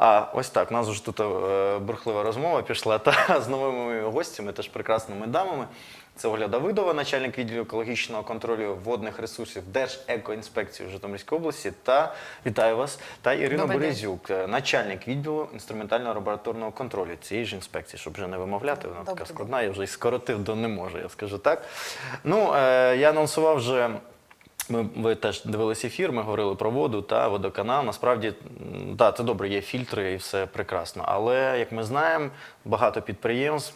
А ось так, у нас вже тут е, бурхлива розмова пішла та з новими гостями, теж прекрасними дамами. Це Оля Давидова, начальник відділу екологічного контролю водних ресурсів Держекоінспекції в Житомирській області. Та вітаю вас. Та Ірина Добрий день. Березюк, е, начальник відділу інструментального лабораторного контролю цієї ж інспекції, щоб вже не вимовляти, вона така складна, я вже і скоротив до не можу, я скажу так. Ну, е, я анонсував вже. Ми ви теж дивились ефір, ми говорили про воду та водоканал. Насправді, да, це добре, є фільтри і все прекрасно. Але як ми знаємо, багато підприємств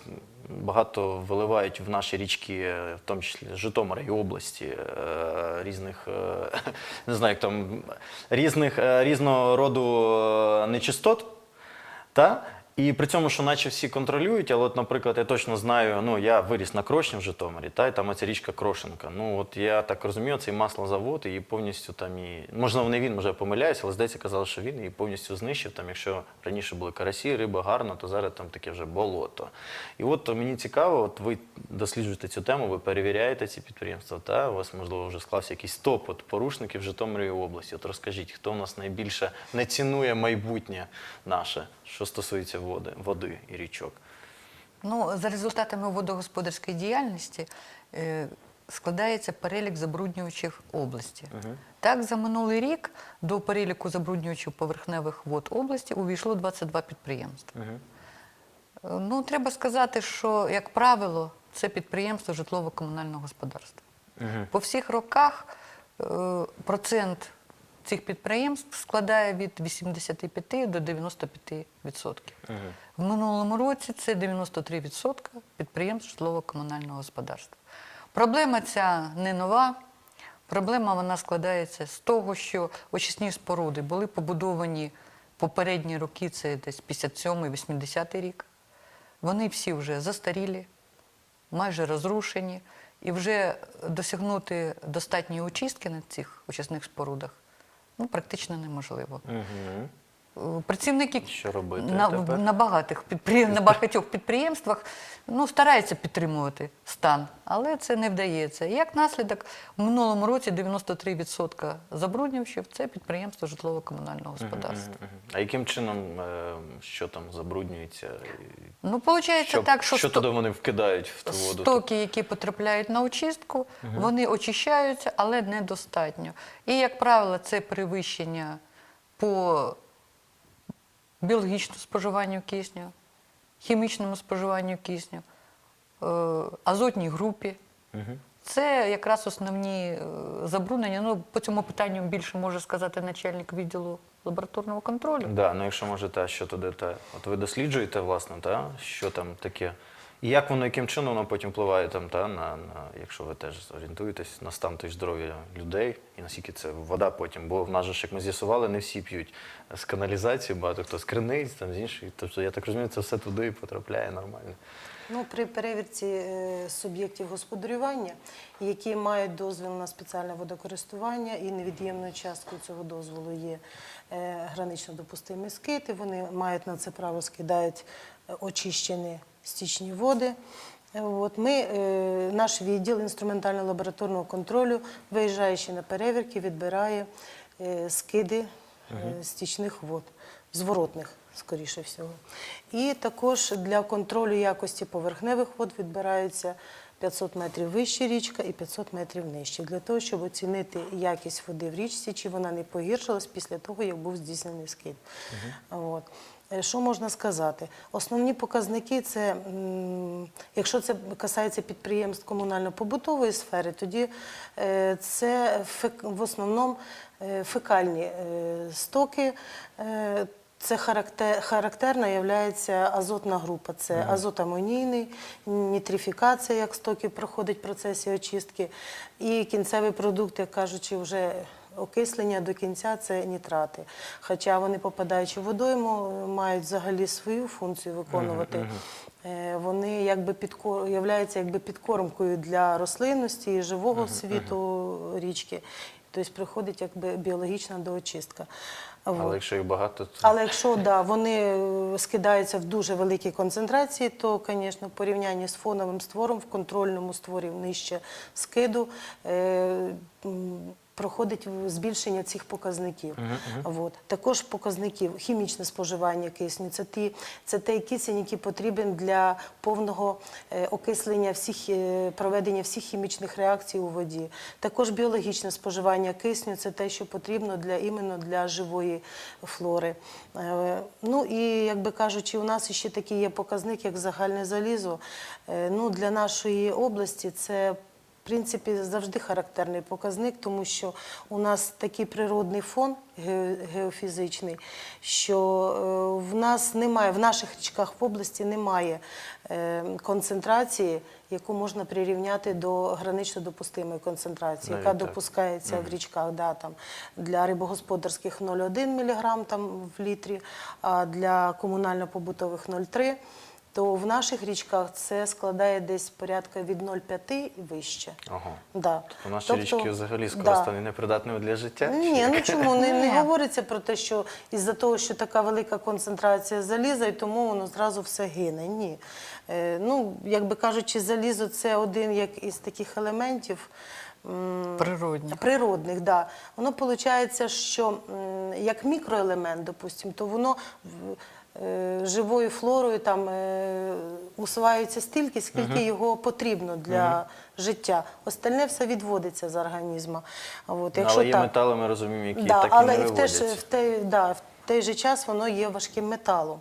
багато виливають в наші річки, е, в тому числі Житомира і області, е, різних е, не знаю, як там різних різного роду нечистот. Та? І при цьому, що наче всі контролюють, але от, наприклад, я точно знаю, ну я виріс на Крошні в Житомирі, та, і там оця річка Крошенка. Ну от я так розумію, цей маслозавод і повністю там і. Можливо, не він, може я помиляюся, але здається, казали, що він її повністю знищив. Там, якщо раніше були карасі, риба гарна, то зараз там таке вже болото. І от мені цікаво, от ви досліджуєте цю тему, ви перевіряєте ці підприємства, та у вас, можливо, вже склався якийсь топ от порушників в Житомирі області. От розкажіть, хто у нас найбільше не цінує майбутнє наше, що стосується води, води і річок. Ну, за результатами водогосподарської діяльності е, складається перелік забруднюючих області. Так, за минулий рік до переліку забруднюючих поверхневих вод області увійшло 22 підприємства. Е, Ну, треба сказати, що, як правило, це підприємство житлово-комунального господарства. По всіх роках е, процент цих підприємств складає від 85 до 95 відсотків. В минулому році це 93 відсотка підприємств житлово-комунального господарства. Проблема ця не нова. Проблема вона складається з того, що очисні споруди були побудовані попередні роки, це десь 57-80 рік. Вони всі вже застарілі, майже розрушені, і вже досягнути достатньої очистки на цих очисних спорудах ну, практично неможливо. Угу. Е, Працівники Що робити на, тепер? на, багатих підприєм... на багатьох підприємствах ну, стараються підтримувати стан, але це не вдається. Як наслідок, в минулому році 93% забруднювачів це підприємство житлово-комунального господарства. А яким чином е, що там забруднюється? Ну, виходить Що, так, що що туди вони вкидають в ту воду? Стоки, які потрапляють на очистку, вони очищаються, але недостатньо. І, як правило, це перевищення по біологічному споживанню кисню, хімічному споживанню кисню, е, азотній групі. Це якраз основні е, забруднення. Ну, по цьому питанню більше може сказати начальник відділу лабораторного контролю. Да, ну якщо можете, що туди те? От ви досліджуєте, власне, та, що там таке? І як воно, яким чином воно потім впливає там, та, на, на, якщо ви теж орієнтуєтесь на стан та й здоров'я людей, і наскільки це вода потім, бо в нас же як ми з'ясували, не всі п'ють з каналізації, багато хто з криниць, там з інших. Тобто, я так розумію, це все туди і потрапляє нормально. Ну, при перевірці е, суб'єктів господарювання, які мають дозвіл на спеціальне водокористування, і невід'ємною часткою цього дозволу є е, гранично допустимі скити. Вони мають на це право скидають е, очищені стічні води. Е, От ми, е, наш відділ інструментально-лабораторного контролю, виїжджаючи на перевірки, відбирає е, скиди стічних вод, зворотних, скоріше всього. І також для контролю якості поверхневих вод відбираються 500 метрів вище річка і 500 метрів нижче, для того, щоб оцінити якість води в річці, чи вона не погіршилась після того, як був здійснений скид. От. Е, Що можна сказати? Основні показники це, якщо це касається підприємств комунально-побутової сфери, тоді е, це в основному е, фекальні стоки. Це характер, характерна є азотна група. Це азотамонійний, нітрифікація, як стоки проходить в процесі очистки, і кінцевий продукт, як кажучи, вже окислення до кінця це нітрати. Хоча вони, попадаючи в водойму, мають взагалі свою функцію виконувати. Е, Вони якби підкор... являються якби підкормкою для рослинності і живого світу річки. Тобто приходить якби біологічна доочистка. Але якщо їх багато, то Але якщо да, вони е, скидаються в дуже великій концентрації, то, звісно, в порівнянні з фоновим створом в контрольному створі нижче скиду е, м, проходить збільшення цих показників. От. Також показників хімічне споживання кисню. Це, ті, це той кисень, який потрібен для повного е, окислення всіх, е, проведення всіх хімічних реакцій у воді. Також біологічне споживання кисню це те, що потрібно для іменно для живої флори. Е, Ну і як би кажучи, у нас ще такий є показник, як загальне залізо. Е, Ну, для нашої області це в принципі, завжди характерний показник, тому що у нас такий природний фон ге- геофізичний, що е, в нас немає, в наших річках в області немає е, концентрації, яку можна прирівняти до гранично допустимої концентрації, Навіть яка так. допускається в річках. Да, там, для рибогосподарських 0,1 мг там, в літрі, а для комунально-побутових 0,3 то в наших річках це складає десь порядка від 0,5 і вище. Ага. Да. У наші Тобто, річки взагалі да. непридатними для життя? Ні, ну чому не, не говориться про те, що із-за того, що така велика концентрація заліза, і тому воно зразу все гине. Ні. Е, ну, як би кажучи, залізо це один як із таких елементів. м, Природні. Природних, да. Воно виходить, що як мікроелемент, допустимо, то воно в- живою флорою там е, усваюється стільки, скільки його потрібно для життя. Остальне все відводиться з організму. От, якщо Ну, Але є так, метали, ми розуміємо, які да, так і але не і в, те в, той, да, в той же час воно є важким металом.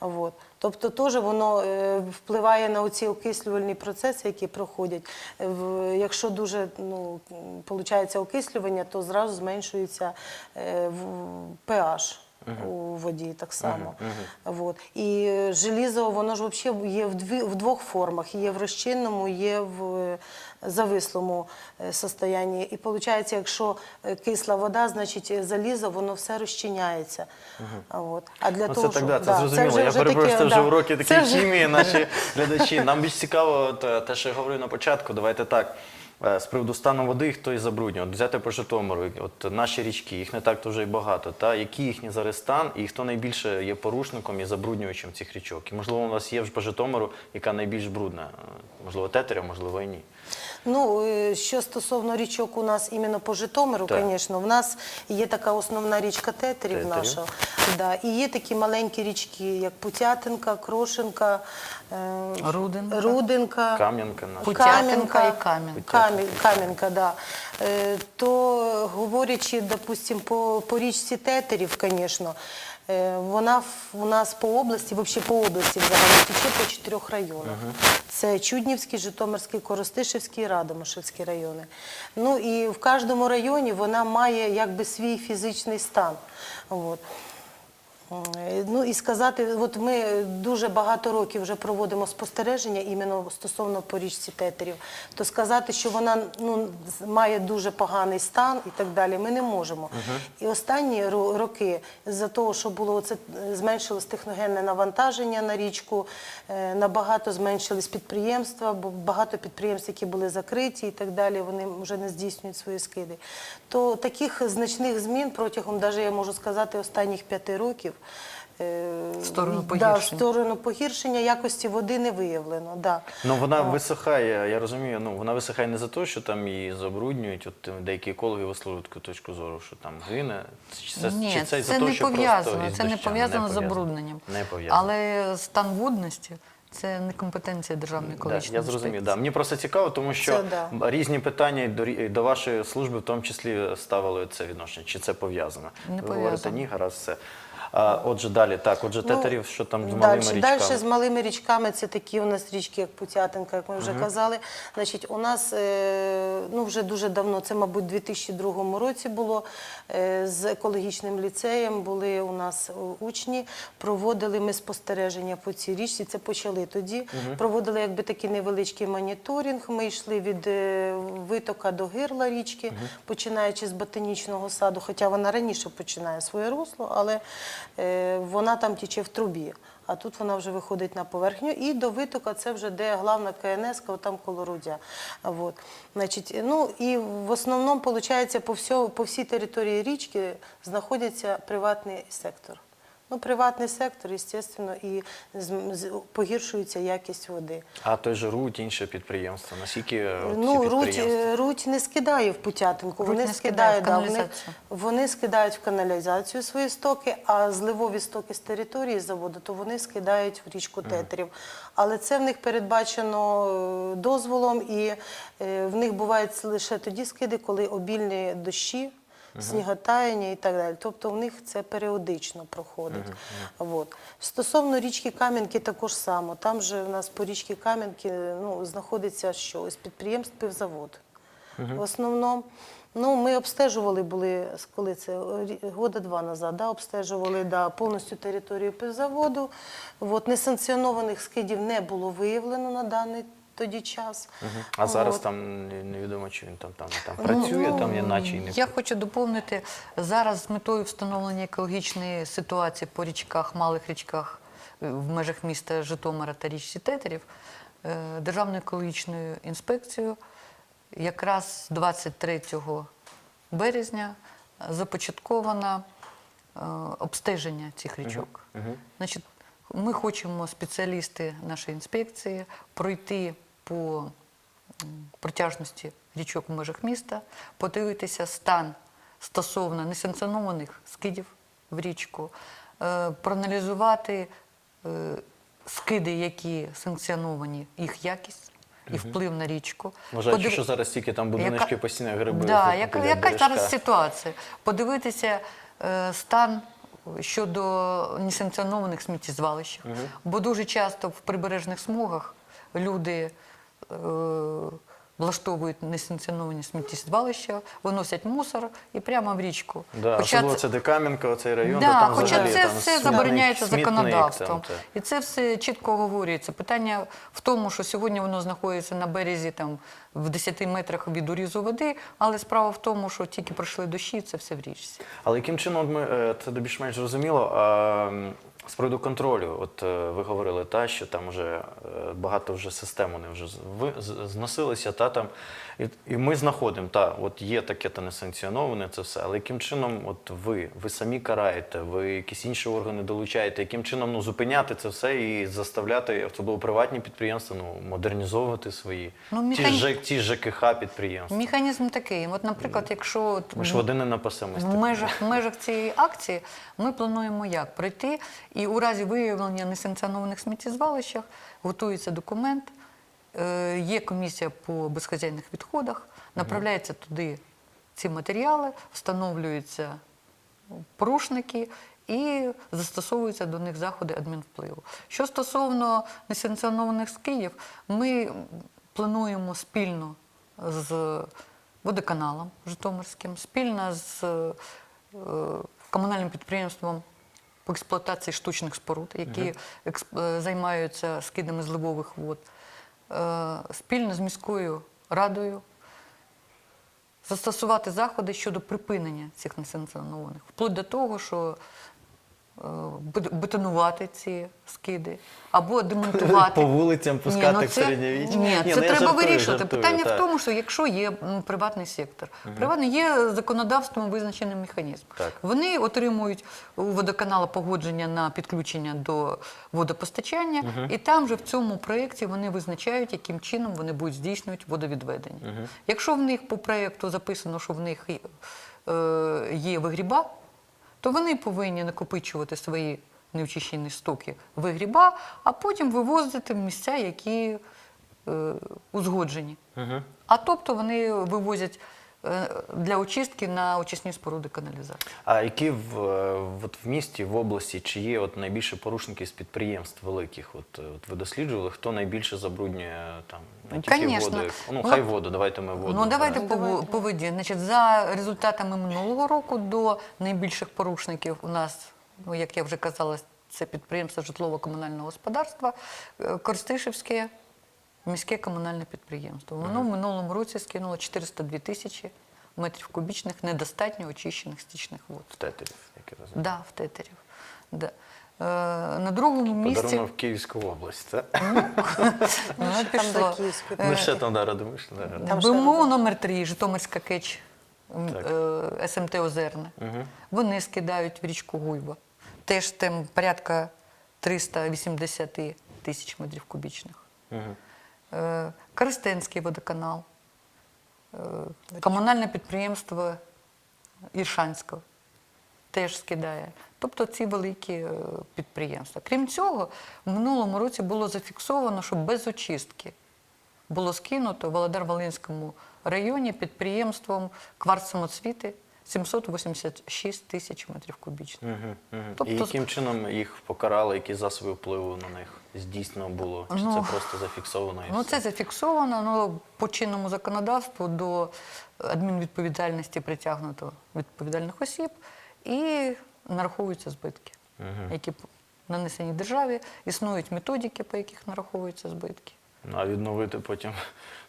От. Тобто теж воно е, впливає на оці окислювальні процеси, які проходять. Е, В, якщо дуже ну, виходить окислювання, то зразу зменшується е, в- pH. У воді так само. От. І е, желізо, воно ж взагалі є в, дві, в двох формах: є в розчинному, є в е, завислому е, состоянні. І виходить, якщо е, кисла вода, значить залізо, воно все розчиняється. А, от. а для Ну, того, це так, щоб- да, це да, зрозуміло. вже- Я перепрошую, це вже да. уроки Це такої вже- хімії, наші глядачі. Нам більш цікаво те, те, що я говорив на початку. Давайте так. Е, З приводу стану води, хто і забруднює. От взяти по Житомиру, от наші річки, їх не так то вже й багато. Та який їхній зараз стан, і хто найбільше є порушником і забруднювачем цих річок? І можливо, у нас є вже по Житомиру, яка найбільш брудна? Е, Можливо, тетеря, можливо, і ні. Ну, е, що стосовно річок у нас іменно по Житомиру, звісно, в нас є така основна річка Тетерів Тетерів. наша. Да, і є такі маленькі річки, як Путятинка, Крошенка, е, Руденка. Руденка. Кам'янка наша. І Кам'янка. Кам'я- Кам'янка, да. Е, То говорячи, допустим, по, по річці Тетерів, звісно, вона у нас по області, взагалі по області взагалі тече по чотирьох районах. Це Чуднівський, Житомирський, Коростишевський і Радомишльський райони. Ну і в кожному районі вона має якби свій фізичний стан. От. Е, Ну і сказати, от ми дуже багато років вже проводимо спостереження іменно стосовно по річці тетерів, то сказати, що вона ну, має дуже поганий стан і так далі, ми не можемо. І останні роки, з-за того, що було це зменшилось техногенне навантаження на річку, е, набагато зменшились підприємства, бо багато підприємств, які були закриті і так далі, вони вже не здійснюють свої скиди. То таких значних змін протягом, навіть я можу сказати, останніх п'яти років. Е, В сторону Да, в погіршення. сторону погіршення якості води не виявлено. Да. Ну вона висихає, я розумію, ну вона висихає не за те, що там її забруднюють. От деякі екологи висловлюють таку точку зору, що там гине. Чи це, Ні, чи це, це не що пов'язано. Це не пов'язано з забрудненням. Не пов'язано. Але стан водності це не компетенція Державної Да, екологічної я зрозумів. Да. Мені просто цікаво, тому що Це да. різні питання до, до вашої служби в тому числі ставили це відношення. Чи це пов'язано? Не Ви говорите, ні, гаразд все. А, отже, далі, так, отже, Ну, тетерів, що там з малими Дальше, річками? дальше з малими річками це такі у нас річки, як Путятинка, як ми вже казали. Значить, у нас е, ну, вже дуже давно, це, мабуть, у 2002 році було, е, з екологічним ліцеєм були у нас е, учні, проводили ми спостереження по цій річці, це почали тоді. Проводили якби такий невеличкий моніторинг, ми йшли від е, витока до гирла річки, починаючи з ботанічного саду, хоча вона раніше починає своє русло, але вона там тіче в трубі. А тут вона вже виходить на поверхню. І до витока це вже де главна КНС, там коло Рудя. Вот. Значить, ну і в основному, виходить, по, всьо, по всій території річки знаходиться приватний сектор. Ну, приватний сектор, звісно, і погіршується якість води. А той же Руть, інше підприємство. Наскільки е, Ну, руть, підприємства? е, руть не скидає в Путятинку, Руть вони не скидає скидають, в да, вони, вони скидають в каналізацію свої стоки, а зливові стоки з території заводу, то вони скидають в річку Тетерів. Але це в них передбачено е, дозволом, і е, в них бувають лише тоді скиди, коли обільні дощі. Сніготаяння і так далі. Тобто в них це періодично проходить. От. Стосовно річки Кам'янки також само. Там же в нас по річці Кам'янки ну, знаходиться що? Ось підприємств пивзавод. В основному. Ну, ми обстежували були, коли це года два назад, да, обстежували да, повністю територію пивзаводу. От, несанкціонованих скидів не було виявлено на даний тоді час. А зараз От. там невідомо, чи він там, там, там працює, Ну, там є наче і не Я хочу доповнити зараз з метою встановлення екологічної ситуації по річках, малих річках е, в межах міста Житомира та річці Тетерів е, Державною екологічною інспекцією якраз 23 березня започатковано е, обстеження цих річок. Значить, ми хочемо, спеціалісти нашої інспекції, пройти по протяжності річок в межах міста, подивитися стан стосовно несанкціонованих скидів в річку, е, проаналізувати е, скиди, які санкціоновані, їх якість і вплив на річку. Вважаючи, Подив- що зараз тільки там будиночки Яка- постійно гриби. Да, біля яка, зараз ситуація? Подивитися е, стан щодо несанкціонованих сміттєзвалищ. Бо дуже часто в прибережних смугах люди влаштовують несанкціоновані сміттєзвалища, виносять мусор і прямо в річку. Да, Хоча особливо це- Декам'янка, цей район, Да, то там хоча взагалі це там все смітник- забороняється смітник, законодавством. там. І це все чітко говориться. Питання в тому, що сьогодні воно знаходиться на березі там, в 10 метрах від урізу води, але справа в тому, що тільки пройшли дощі, це все в річці. Але яким чином ми е, це більш-менш зрозуміло? З приводу контролю, от е, ви говорили, та що там вже е, багато вже систем вони вже зносилися, та там і, і ми знаходимо, та от є таке та несанкціоноване, це все. Але яким чином, от ви, ви самі караєте, ви якісь інші органи долучаєте, яким чином ну зупиняти це все і заставляти, особливо приватні підприємства, ну модернізовувати свої Ну, ті, ж, ті ЖКХ підприємства. Механізм такий. От, наприклад, якщо Ми ж води не напасемось. в межах, в межах цієї акції ми плануємо як пройти, і у разі виявлення несанкціонованих сміттєзвалищах готується документ, є комісія по безхазяйних відходах, направляються туди ці матеріали, встановлюються порушники і застосовуються до них заходи адмінвпливу. Що стосовно несанкціонованих скидів, ми плануємо спільно з водоканалом Житомирським, спільно з е, комунальним підприємством по експлуатації штучних споруд, які е, займаються скидами зливових вод, е, спільно з міською радою застосувати заходи щодо припинення цих несанкціонованих, вплоть до того, що е, бетонувати ці скиди або демонтувати. По вулицям пускати ну в середньовіччя? Ні, Ні, це ну треба жартую, вирішувати. жартую, Питання так. в тому, що якщо є приватний сектор, приватний є законодавством визначений механізм. Так. Вони отримують у водоканала погодження на підключення до водопостачання, і там же в цьому проєкті вони визначають, яким чином вони будуть здійснювати водовідведення. Якщо в них по проєкту записано, що в них е, є вигріба, то вони повинні накопичувати свої неочищені стоки вигріба, а потім вивозити в місця, які е, узгоджені. А тобто вони вивозять для очистки на очисні споруди каналізації. А які в, е, от в місті, в області, чи є от найбільше порушники з підприємств великих? От, е, от ви досліджували, хто найбільше забруднює там не тільки Конечно. воду, ну Ну, хай воду, давайте ми воду. Ну давайте по, воді. Значить, за результатами минулого року до найбільших порушників у нас, ну як я вже казала, це підприємство житлово-комунального господарства, е, Корстишівське міське комунальне підприємство. Воно в минулому році скинуло 402 тисячі метрів кубічних недостатньо очищених стічних вод. в Тетерів, як я розумію. Да, в тетерів. Да. Е, на другому місці Подарунок в Київську область, це? ну, Там пішло. до Київської Е, Ми ще там да, радимо, да, ще БМО номер 3 Житомирська кетч м, Так. е, СМТ Озерне. Вони скидають в річку Гуйва. теж там порядка 380 тисяч метрів кубічних. Мгм. Е, Коростенський водоканал, е, комунальне підприємство Іршанського теж скидає. Тобто ці великі е, підприємства. Крім цього, в минулому році було зафіксовано, що без очистки було скинуто в Володар-Волинському районі підприємством кварц-самоцвіти 786 тисяч метрів кубічних. Мгм, мгм. Тобто І яким чином їх покарали, які засоби впливу на них здійснено було? Чи Ну, це просто зафіксовано? І Ну, все? це зафіксовано. Ну, по чинному законодавству до адмінвідповідальності притягнуто відповідальних осіб і нараховуються збитки, які нанесені державі. Існують методики, по яких нараховуються збитки. Ну, А відновити потім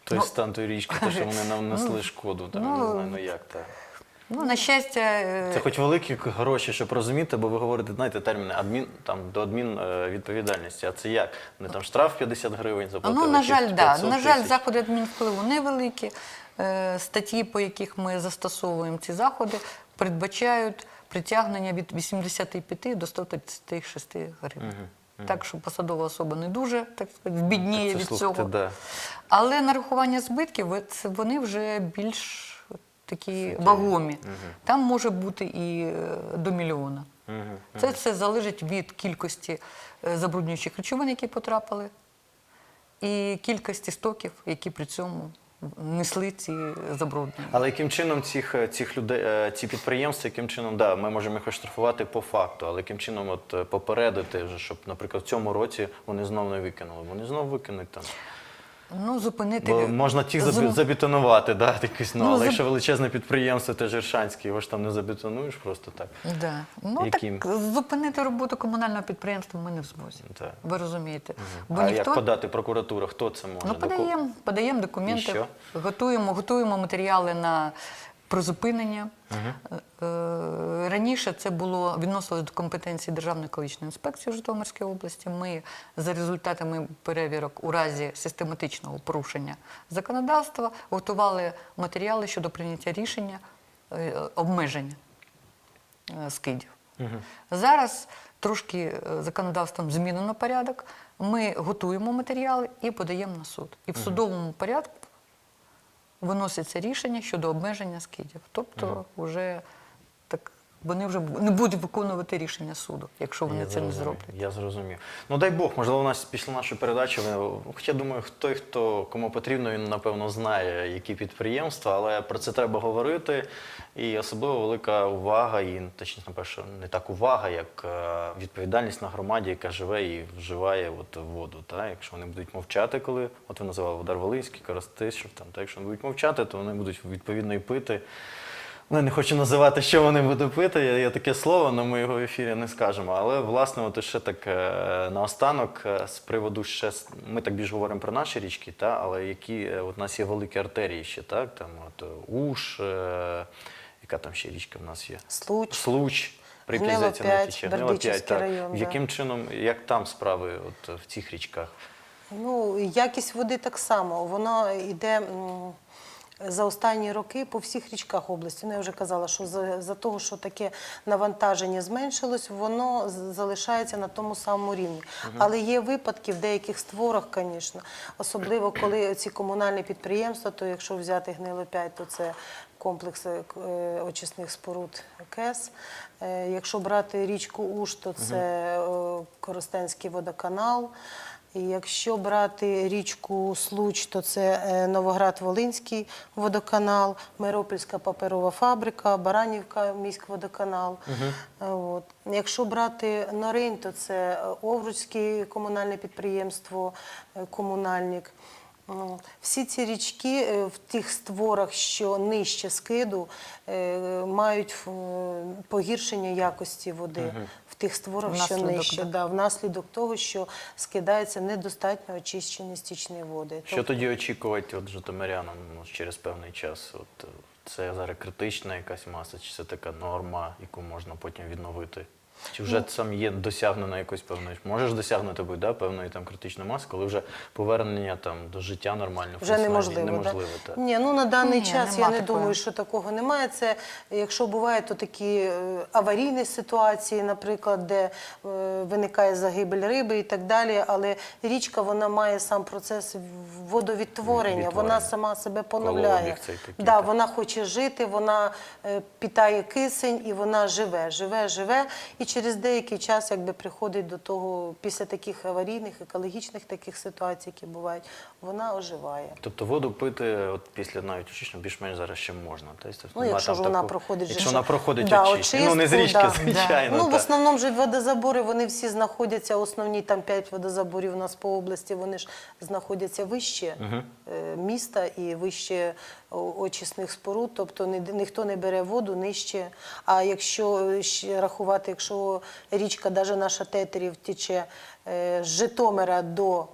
той Ну, стан тої річки, те, що вони нам несли ну, шкоду. Там, ну, не знаю, ну як так. Ну, на щастя, е, Це хоч великі гроші, щоб розуміти, бо ви говорите, знаєте, терміни адмін там до адмін е, відповідальності. А це як? Вони там штраф 50 гривень заплатили? Ну, на жаль, да. на жаль, заходи адмінвпливу невеликі. Е, Статті, по яких ми застосовуємо ці заходи, передбачають притягнення від 85 до 136 гривень. Так що посадова особа не дуже так сказати, вбідніє Це, від слухайте, цього. да. Але нарахування збитків вони вже більш такі вагомі. Там може бути і е, до мільйона. Це все залежить від кількості е, забруднюючих речовин, які потрапили, і кількості стоків, які при цьому несли ці забруднення. Але яким чином цих, е, цих людей, ці підприємства, яким чином, да, ми можемо їх оштрафувати по факту, але яким чином от попередити вже, щоб, наприклад, в цьому році вони знову не викинули. Вони знову викинуть там. Ну, зупинити Бо можна тих забі- забетонувати, да, якісь, ну, Ну, але заб- якщо величезне підприємство, те Жершанське, його ж там не забетонуєш просто так. Да. Ну, Яким? так зупинити роботу комунального підприємства ми не в змозі. Да. Ви розумієте? Бо а ніхто... як подати прокуратура? Хто це може? Ну, До подаємо, подаємо документи, готуємо, готуємо матеріали на призупинення. Е, е, Раніше це було відносилось до компетенції Державної екологічної інспекції в Житомирській області. Ми за результатами перевірок у разі систематичного порушення законодавства готували матеріали щодо прийняття рішення е, обмеження скидів. Зараз трошки законодавством змінено порядок. Ми готуємо матеріали і подаємо на суд. І в судовому порядку виноситься рішення щодо обмеження скидів. Тобто, вже вони вже не будуть виконувати рішення суду, якщо вони Я це не зроблять. Я зрозумів. Ну дай Бог, можливо, у нас після нашої передачі, хоча думаю, той, хто кому потрібно, він напевно знає, які підприємства, але про це треба говорити. І особливо велика увага, і точніше, напевно, не так увага, як е, відповідальність на громаді, яка живе і вживає от воду. Та? Якщо вони будуть мовчати, коли от ви називали Водар Волинський, Коростишев, там, та якщо вони будуть мовчати, то вони будуть відповідно і пити. Ну, я не хочу називати, що вони будуть пити, є, є таке слово, але ми його в ефірі не скажемо. Але, власне, от ще так е, наостанок, е, з приводу ще, ми так більш говоримо про наші річки, та, але які е, от у нас є великі артерії ще, так? Там, от, Уж, е, яка там ще річка в нас є? Случ. Случ. Гнило не. Гнило Бердичівський так. район, да. Яким чином, як там справи от, в цих річках? Ну, якість води так само. Воно йде м, за останні роки по всіх річках області. Ну, я вже казала, що за, за того, що таке навантаження зменшилось, воно залишається на тому самому рівні. Але є випадки в деяких створах, звісно, особливо коли ці комунальні підприємства, то якщо взяти гнило 5, то це комплекс е, е, очисних споруд КЕС. Е, Якщо брати річку Уж, то це Коростенський водоканал. І якщо брати річку Случ, то це е, Новоград-Волинський водоканал, Миропільська паперова фабрика, Баранівка міськводоканал. Угу. От. Якщо брати Норинь, то це е, Овруцьке комунальне підприємство, комунальник. Ну, Всі ці річки е, в тих створах, що нижче скиду, е, мають е, погіршення якості води. В тих створах, що нижче, да. да, внаслідок того, що скидається недостатньо очищені стічні води. Що Тобто, тоді очікувати от житомирянам ну, через певний час? От, е, це зараз критична якась маса, чи це така норма, яку можна потім відновити? Чи вже там є досягнено якось певної, можеш досягнути будь, да, певної там критичної маси, коли вже повернення там до життя нормального Вже неможливо. неможливо да? так. Ні, ну на даний Ні, час я не такого. думаю, що такого немає. Це якщо бувають то такі е, аварійні ситуації, наприклад, де е, виникає загибель риби і так далі. Але річка вона має сам процес водовідтворення, Відтворення. вона сама себе поновляє. Цей такий, да, так. вона хоче жити, вона е, питає кисень і вона живе, живе, живе. І через деякий час якби приходить до того, після таких аварійних, екологічних таких ситуацій, які бувають, вона оживає. Тобто воду пити от після навіть очищення більш-менш зараз ще можна. Тобто, Ну, якщо там ж вона такого- проходить Якщо вона проходить да, очищення. Ну, не з річки, да. звичайно. Ну, в основному ж водозабори, вони всі знаходяться, основні там п'ять водозаборів у нас по області, вони ж знаходяться вище е, міста і вище очисних споруд, тобто ніхто не бере воду нижче. А якщо рахувати, якщо річка, навіть наша Тетерів, тече е, з Житомира до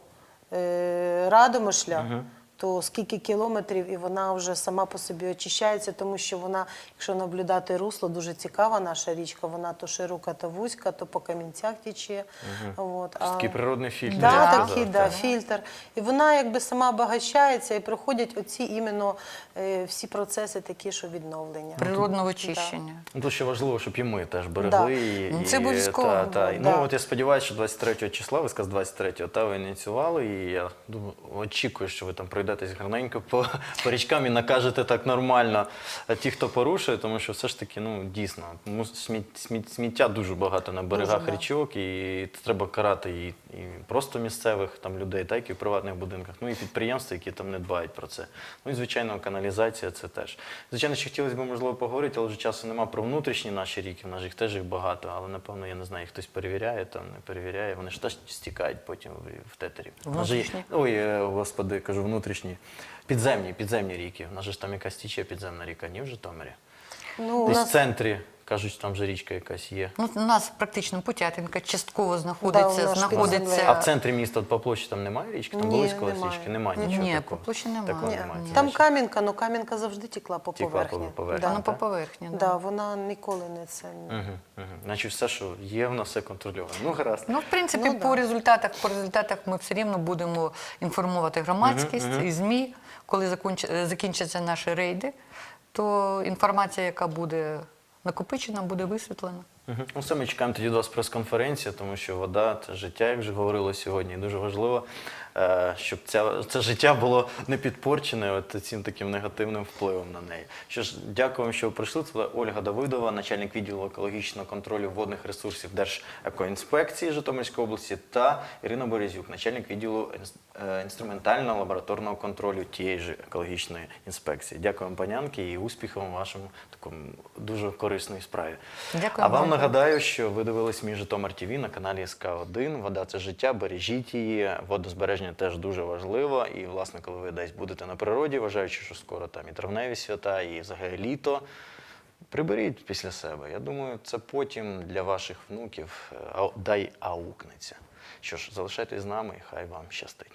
е, Радомишля, то скільки кілометрів, і вона вже сама по собі очищається, тому що вона, якщо наблюдати русло, дуже цікава наша річка. Вона то широка, то вузька, то по камінцях тече. От, а- Такий природний фільтр. я Да, сказав, такий, так. да, фільтр. І вона якби сама обагащається і проходять оці іменно е, всі процеси такі, що відновлення. Природного очищення. Ну, то ще важливо, щоб і ми теж берегли. І, Ну, це обов'язково. Та, та. Да. Ну, от я сподіваюся, що 23 числа, ви сказали 23-го, та ви ініціювали, і я думаю, очікую, що ви там пройдетесь гарненько по, по річкам і накажете так нормально а ті, хто порушує, тому що все ж таки, ну, дійсно, сміт, сміт, сміття дуже багато на берегах річок, і треба карати і, і просто місцевих там людей, так і в приватних будинках, ну і підприємства, які там не дбають про це. Ну і звичайно, каналізація це теж. Звичайно, ще хотілося б можливо поговорити, але вже часу нема про внутрішні наші ріки. В нас їх теж їх багато, але напевно я не знаю, їх хтось перевіряє, там не перевіряє. Вони ж теж стікають потім в, в тетері. Внутрішні? Ой, е, господи, кажу, внутрішні. Підземні, підземні ріки. У нас же ж там якась тіче підземна ріка, ні в Житомирі. Ну, у Десь нас в центрі, кажуть, там же річка якась є. Ну, у нас практично Путятинка частково знаходиться, Да, у нас знаходиться. А в центрі міста от по площі там немає річки, там Ні, близько немає. річки, немає нічого Ні, такого. по площі немає. Такого Ні. немає. Там значить- камінка, але камінка завжди текла по Текла по поверхні. поверхні. Да. Вона по поверхні. да. Да, вона ніколи не це. Угу, угу. Значить, все, що є, в нас все контрольовано. Ну, гаразд. Ну, в принципі, Ну, по да. результатах, по результатах ми все рівно будемо інформувати громадськість і ЗМІ, коли закінч- е, закінчаться наші рейди, то інформація, яка буде накопичена, буде висвітлена. Угу. Ну, все, чекаємо тоді до вас прес-конференції, тому що вода це життя, як вже говорили сьогодні. Дуже важливо, щоб ця, це життя було не підпорчене от цим таким негативним впливом на неї. Що ж, дякую що ви прийшли. Це Ольга Давидова, начальник відділу екологічного контролю водних ресурсів Держекоінспекції Житомирської області, та Ірина Борізюк, начальник відділу е, інструментального лабораторного контролю тієї ж екологічної інспекції. Дякую вам, панянки, і успіхів вам в вашому такому дуже корисній справі. Дякую А вам нагадаю, що ви дивились мій Житомир ТВ на каналі СК1. Вода це життя, бережіть її. Водозбереження теж дуже важливо. І, власне, коли ви десь будете на природі, вважаючи, що скоро там і травневі свята, і взагалі літо. Приберіть після себе. Я думаю, це потім для ваших внуків е, дай аукнеться. Що ж, залишайтесь з нами, і хай вам щастить.